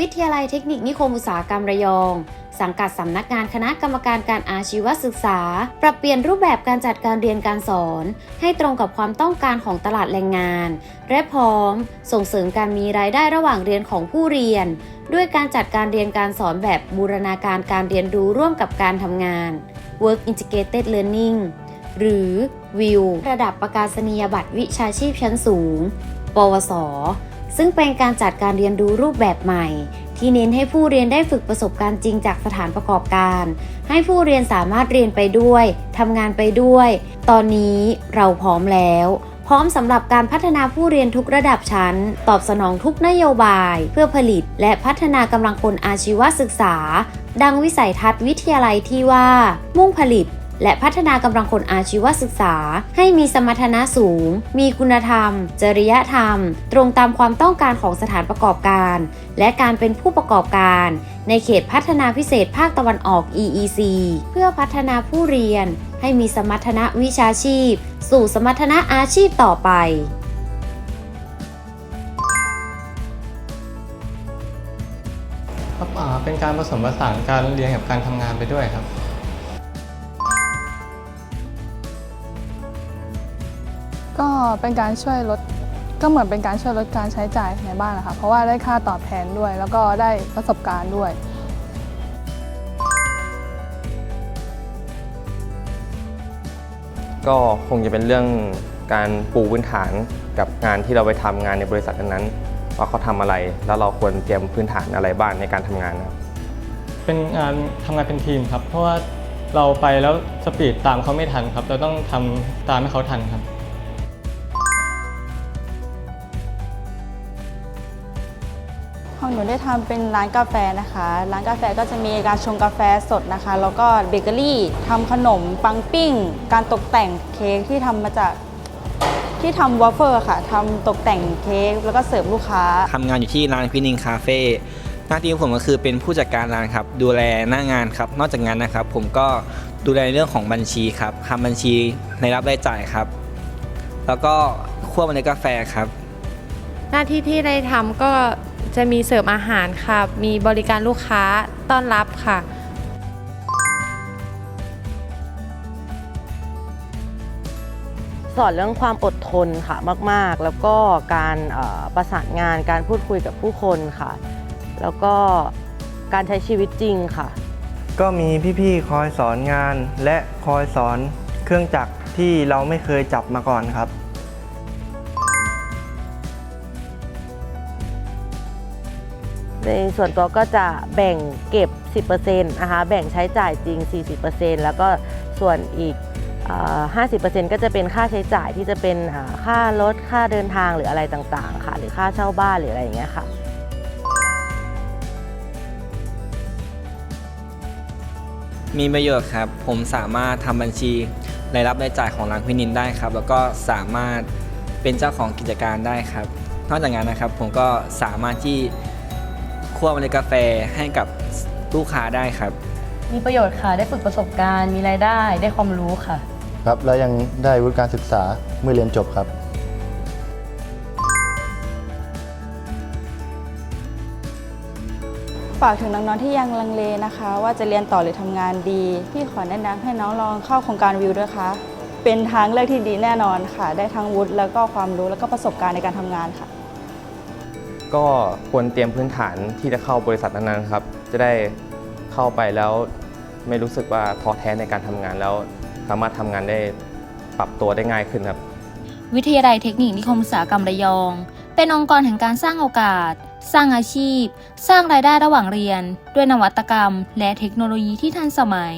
วิทยาลัยเทคนิคนิคมอุตสาหกรรมระยอง สังกัดสำนักงานคณะกรรมการการอาชีวศึกษา ปรับเปลี่ยนรูปแบบการจัดการเรียนการสอน ให้ตรงกับความต้องการของตลาดแรงงาน และพร้อม ส่งเสริมการมีรายได้ระหว่างเรียนของผู้เรียน ด้วยการจัดการเรียนการสอนแบบบูรณาการการเรียนรู้ร่วมกับการทำงาน Work Integrated Learning หรือ WIL ระดับประกาศนียบัตรวิชาชีพชั้นสูง ปวส ซึ่งเป็นการจัดการเรียนรู้รูปแบบใหม่ ที่เน้นให้ผู้เรียนได้ฝึกประสบการณ์จริงจากสถานประกอบการ ให้ผู้เรียนสามารถเรียนไปด้วยทำงานไปด้วย ตอนนี้เราพร้อมแล้ว พร้อมสำหรับการพัฒนาผู้เรียนทุกระดับชั้น ตอบสนองทุกนโยบาย เพื่อผลิต และพัฒนากำลังคนอาชีวศึกษา ดังวิสัยทัศน์วิทยาลัยที่ว่า มุ่งผลิต และพัฒนากำลังคนอาชีวศึกษา ให้มีสมรรถนะสูง มีคุณธรรม จริยธรรม ตรงตามความต้องการของสถานประกอบการ และการเป็นผู้ประกอบการ ในเขตพัฒนาพิเศษภาคตะวันออก EEC เพื่อพัฒนาผู้เรียน ให้มีสมรรถนะวิชาชีพ สู่สมรรถนะอาชีพต่อไปเป็นการผสมผสานการเรียนกับการทำงานไปด้วยครับ ก็เป็นการช่วยลดก็เหมือนเป็นการช่วยลดการใช้จ่ายในบ้านนะคะเพราะว่าได้ค่าตอบแทนด้วย แล้วก็ได้ประสบการณ์ด้วย ก็คงจะเป็นเรื่องการปูพื้นฐานกับงานที่เราไปทำงานในบริษัทนั้นๆว่าเขาทำอะไร แล้วเราควรเตรียมพื้นฐานอะไรบ้างในการทำงานนะครับ เป็นงานทำงานเป็นทีมครับ เพราะว่าเราไปแล้วสปีดตามเขาไม่ทันครับ เราต้องทำตามให้เขาทันครับ ของหนูได้ทำเป็นร้านกาแฟนะคะ ร้านกาแฟก็จะมีการชงกาแฟสดนะคะ แล้วก็เบเกอรี่ทำขนมปังปิ้ง การตกแต่งเค้กที่ทำมาจากที่ทำวอฟเฟิลค่ะทำตกแต่งเค้กแล้วก็เสิร์ฟลูกค้า ทำงานอยู่ที่ร้านพินิงคาเฟ่หน้าที่ของผมก็คือเป็นผู้จัดการร้านครับ ดูแลหน้างานครับ นอกจากงานนะครับ ผมก็ดูแลในเรื่องของบัญชีครับทำบัญชีในรับรายจ่ายครับ แล้วก็คั่วเมล็ดกาแฟครับ หน้าที่ที่ได้ทำก็ จะมีเสิร์ฟอาหารค่ะ มีบริการลูกค้าต้อนรับค่ะ สอนเรื่องความอดทนค่ะมาก ๆ แล้วก็การเอ่อประสานงานการพูดคุยกับผู้คนค่ะ แล้วก็การใช้ชีวิตจริงค่ะ ก็มีพี่ๆคอยสอนงานและคอยสอนเครื่องจักรที่เราไม่เคยจับมาก่อนครับ ในส่วนตัวก็จะแบ่งเก็บ 10%นะคะแบ่งใช้จ่ายจริง 40%แล้วก็ส่วนอีกอ50%ก็จะเป็นค่าใช้จ่ายที่จะเป็นค่ารถค่าเดินทางหรืออะไรต่างๆ ค่ะ หรือค่าเช่าบ้านหรืออะไรอย่างเงี้ยค่ะมีประโยชน์ครับ ผมสามารถทำบัญชีรายรับรายจ่ายของร้านพินินได้ครับ แล้วก็สามารถเป็นเจ้าของกิจการได้ครับ นอกจากนั้นนะครับผมก็สามารถที่ คั่วเมล็ดกาแฟให้กับลูกค้าได้ครับ มีประโยชน์ค่ะ ได้ฝึกประสบการณ์ มีรายได้ ได้ความรู้ค่ะ ครับ แล้วยังได้วุฒิการศึกษาเมื่อเรียนจบครับ ฝากถึงน้องๆที่ยังลังเลนะคะ ว่าจะเรียนต่อหรือทำงานดี พี่ขอแนะนำให้น้องลองเข้าโครงการวิวด้วยค่ะ เป็นทางเลือกที่ดีแน่นอนค่ะ ได้ทั้งวุฒิแล้วก็ความรู้แล้วก็ประสบการณ์ในการทำงานค่ะ ก็ควรเตรียมพื้นฐานที่จะเข้าบริษัทนั้นๆครับ จะได้เข้าไปแล้วไม่รู้สึกว่าท้อแท้ในการทำงานแล้ว สามารถทำงานได้ปรับตัวได้ง่ายขึ้นครับ วิทยาลัยเทคนิคนิคมอุตสาหกรรมระยอง เป็นองค์กรแห่งการสร้างโอกาส สร้างอาชีพ สร้างรายได้ระหว่างเรียน ด้วยนวัตกรรม และเทคโนโลยีที่ทันสมัย